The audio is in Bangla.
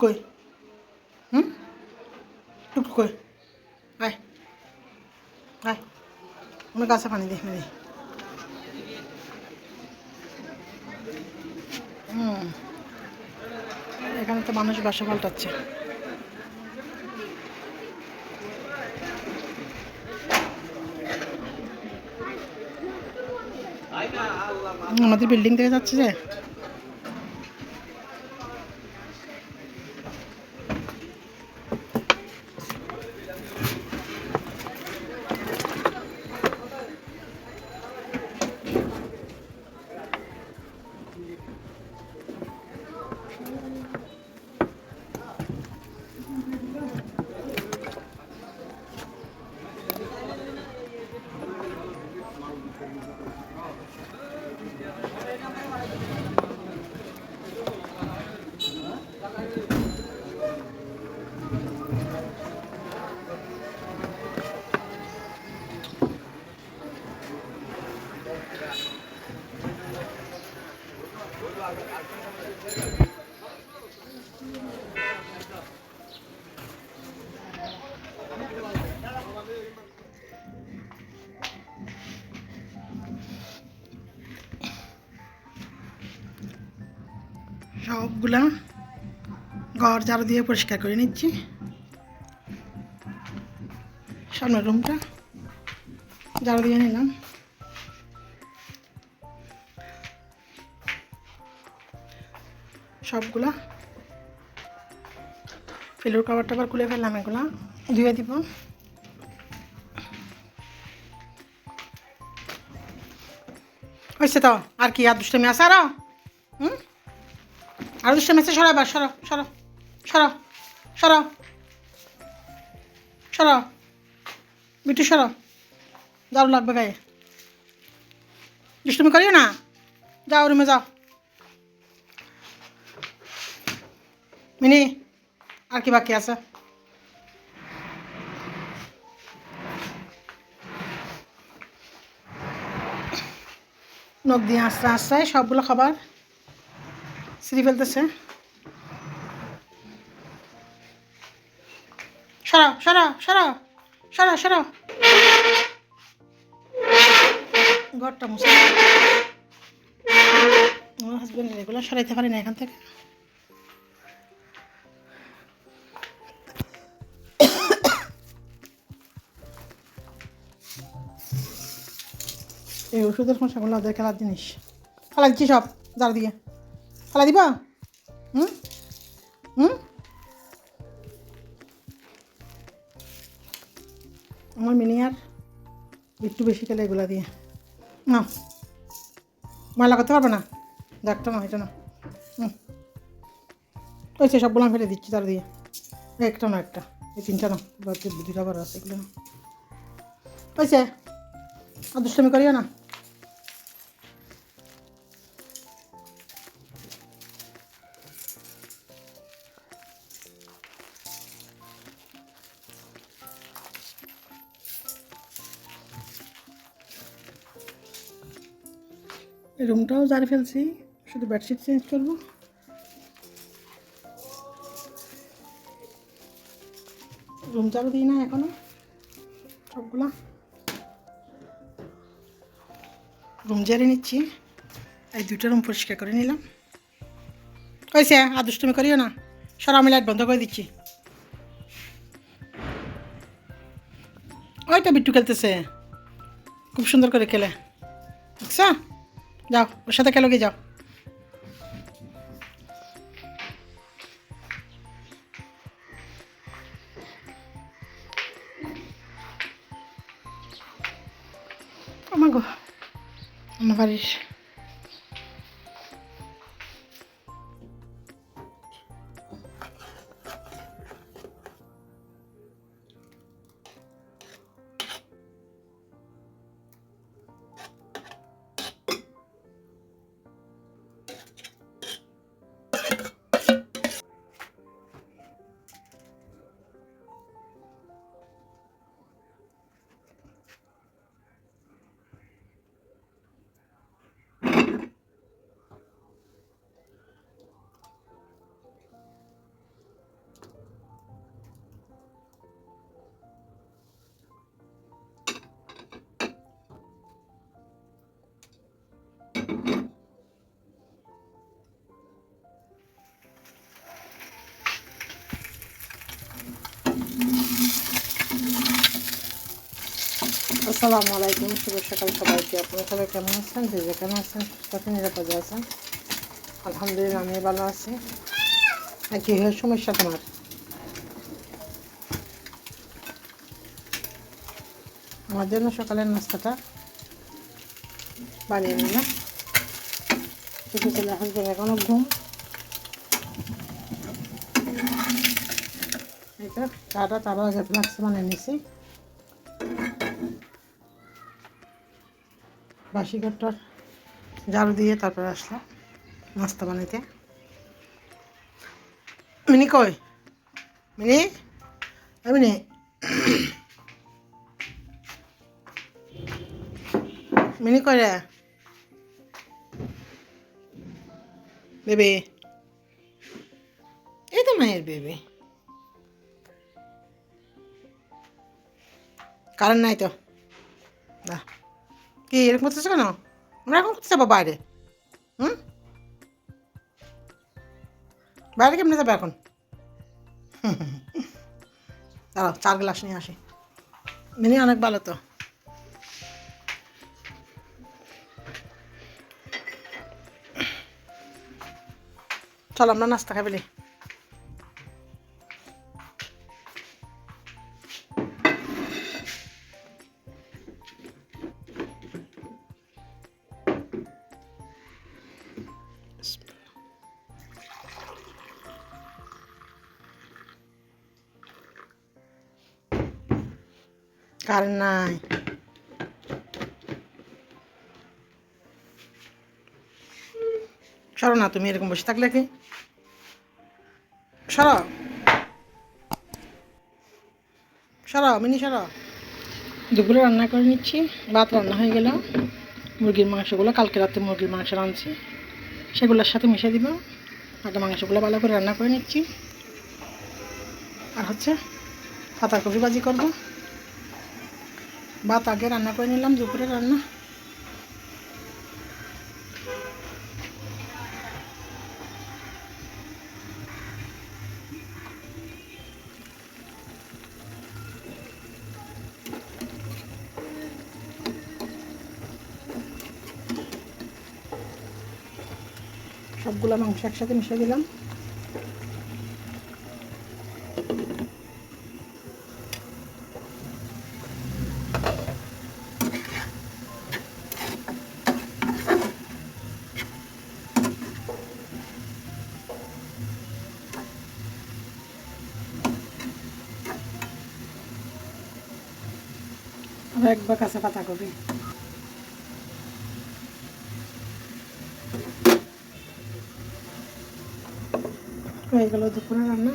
কই? হুম? টুকটুক কই? আয়। আয়। আমার গাছে পানি দিই মেরে হুম। এখানে তো মানুষ বাসা পাল্টাচ্ছে। আমাদের বিল্ডিং থেকে যাচ্ছে যে? সবগুলা ঘর ঝাড়ু দিয়ে পরিষ্কার করে নিচ্ছি। সামনের রুমটা ঝাড়ু দিয়ে নিলাম। সবগুলা ফেলুর কাবার টাবার খুলে ফেললাম এগুলা, ধুয়ে দিব। হয়েছে তো? আর কি, আর দুষ্টমি আছে আরও? হুম? আর দুষ্টমি আছে সরাবার সরো সরো সরো সরো সরো বিটু সরো দারু লাগবে গায়ে। দুষ্টমি করিও না, যাও রুমে যাও। মিনি, আর কি বাকি আছে? নখ দিয়ে আস্তে আস্তে সবগুলো খাবার সিঁড়ি ফেলতেছে। সরাও সরাও সরাও সরাও সরাও। ঘরটা মুছে আমার হাজব্যান্ড এগুলো সরাইতে পারি না এখান থেকে। এই ওষুধের মশাগুলো ওদের খেলার জিনিস খেলা দিচ্ছি সব যার দিকে খেলা দিবা? হুম? হুম? আমার মিনি আর একটু বেশি খেলে এগুলো দিয়ে। না। ময়লা করতে পারবে না? দেখটা না এটা না। হুম। ওই সে সবগুলো আমি ফেলে দিচ্ছি, তার দিয়ে। একটা না একটা। এই তিনটা না, দুটা বার আছে, এগুলো ওইছে আর দুষ্টমি করিও না। রুমটাও জারি ফেলছি, শুধু বেডশিট চেঞ্জ করব। রুম চালু দিই না এখনও, সবগুলা। রুম জারি নিচ্ছি, এই দুটো রুম পরিষ্কার করে নিলাম। কইছে, আর দুষ্টুমি করিও না সব আমি লাইট বন্ধ করে দিচ্ছি। ওইটা বিট্টু খেলতেছে, খুব সুন্দর করে খেলে। দেখছা? যাও ওর সাথে খেলো যাও। আমার গো আমার বাড়ির আসসালামু আলাইকুম শুভ সকাল সবাইকে আপনারা সবাই কেমন আছেন যে যেখানে আছেন সুস্থকে নিরাপদে আছেন আলহামদুলিল্লাহ আমি ভালো আছি আর কি হয় সমস্যা তোমার আমার জন্য সকালের নাস্তাটা বানিয়ে নিলাম ছোটো ছেলে হাসবেন এখনও ঘুম। এটা চাটা তারও আগে ফ্লাক্সে বানিয়ে নিছি। বাসি ঘরটার দিয়ে তারপরে আসলাম নাস্তা বানাইতে। মিনি কই? মিনি? মিনি। মিনি কই রে? বেবি এই তো মায়ের বেবি কারণ নাই তো না কি এরকম করতেছো কেন আমরা এখন করতে যাব বাইরে হুম বাইরে কেমনে যাব এখন দাঁড়াও চার গ্লাস নিয়ে আসি মিনি অনেক ভালো তো চলো আমরা নাস্তা খাই বলি কারেন্ট নাই সরো না, তুমি এরকম বসে থাকলে কি? সরো। সরো, মিনি, সরো। দুপুরে রান্না করে নিচ্ছি, ভাত রান্না হয়ে গেল। মুরগির মাংসগুলো কালকে রাতে মুরগির মাংস রাঁধছি। সেগুলোর সাথে মিশে দিব। আগে মাংসগুলো ভালো করে রান্না করে নিচ্ছি। আর হচ্ছে পাতাকপি ভাজি করব। ভাত আগে রান্না করে নিলাম, দুপুরে রান্না। সবগুলো মাংস একসাথে মিশিয়ে দিলাম। আর একবার কাঁচা পাতা কপি। হয়ে গেল দুপুরে রান্না।